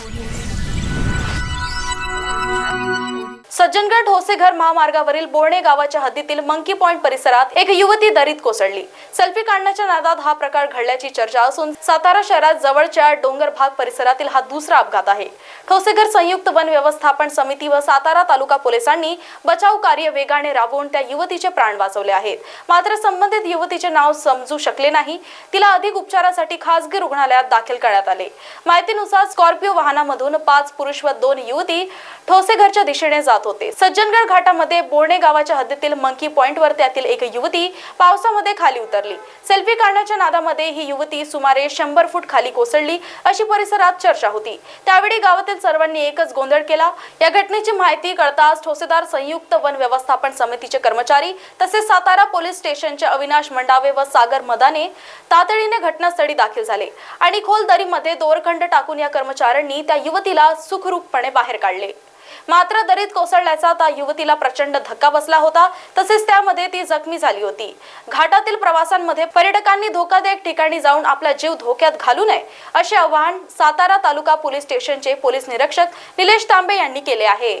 Audio. Sajjangad ढोसेघर महामार्गावरील बोर्णे गावाच्या हद्दीतील मंकी पॉइंट परिसरात एक युवती दरीत कोसळली. सेल्फी काढण्याच्या नादात हा प्रकार घडल्याची चर्चा असून सातारा शहरात जवळच्या डोंगर भाग परिसरातील हा दुसरा अपघात आहे. ठोसेघर संयुक्त वन व्यवस्थापन समिती व सातारा तालुका पोलिसांनी बचाव कार्य वेगाने राबवून त्या युवतीचे प्राण वाचवले आहेत. मात्र संबंधित युवतीचे नाव समजू शकले नाही. तिला अधिक उपचारासाठी खासगी रुग्णालयात दाखल करण्यात आले. माहितीनुसार स्कॉर्पिओ वाहनामधून पाच पुरुष व दोन युवती ठोसेघरच्या दिशेने जात होते. सज्जनगड घाटामध्ये बोर्णे गावाच्या हद्दीतील मंकी पॉइंट वर त्यातील एक युवती पावसामध्ये खाली उतरली. सेल्फी काढण्याच्या नादामध्ये ही युवती सुमारे शंभर फूट खाली कोसळली अशी परिसरात चर्चा होती. त्यावेळी गावातील सर्वांनी एकच गोंधळ केला. या घटनेची माहिती कळताच ठोसेदार संयुक्त वन व्यवस्थापन समितीचे कर्मचारी तसेच सातारा पोलीस स्टेशनचे अविनाश मंडावे व सागर मदाने तातडीने घटनास्थळी दाखल झाले आणि खोल दरीमध्ये दोरखंड टाकून या कर्मचाऱ्यांनी त्या युवतीला सुखरूपपणे बाहेर काढले. मात्र दरीत कोसळल्याचा त्या युवतीला प्रचंड धक्का बसला होता. तसेच त्यामध्ये ती जखमी झाली होती. घाटातील प्रवासांमध्ये पर्यटकांनी धोकादायक ठिकाणी जाऊन आपला जीव धोक्यात घालू नये असे आवाहन सातारा तालुका पोलीस स्टेशनचे पोलीस निरीक्षक निलेश तांबे यांनी केले आहे.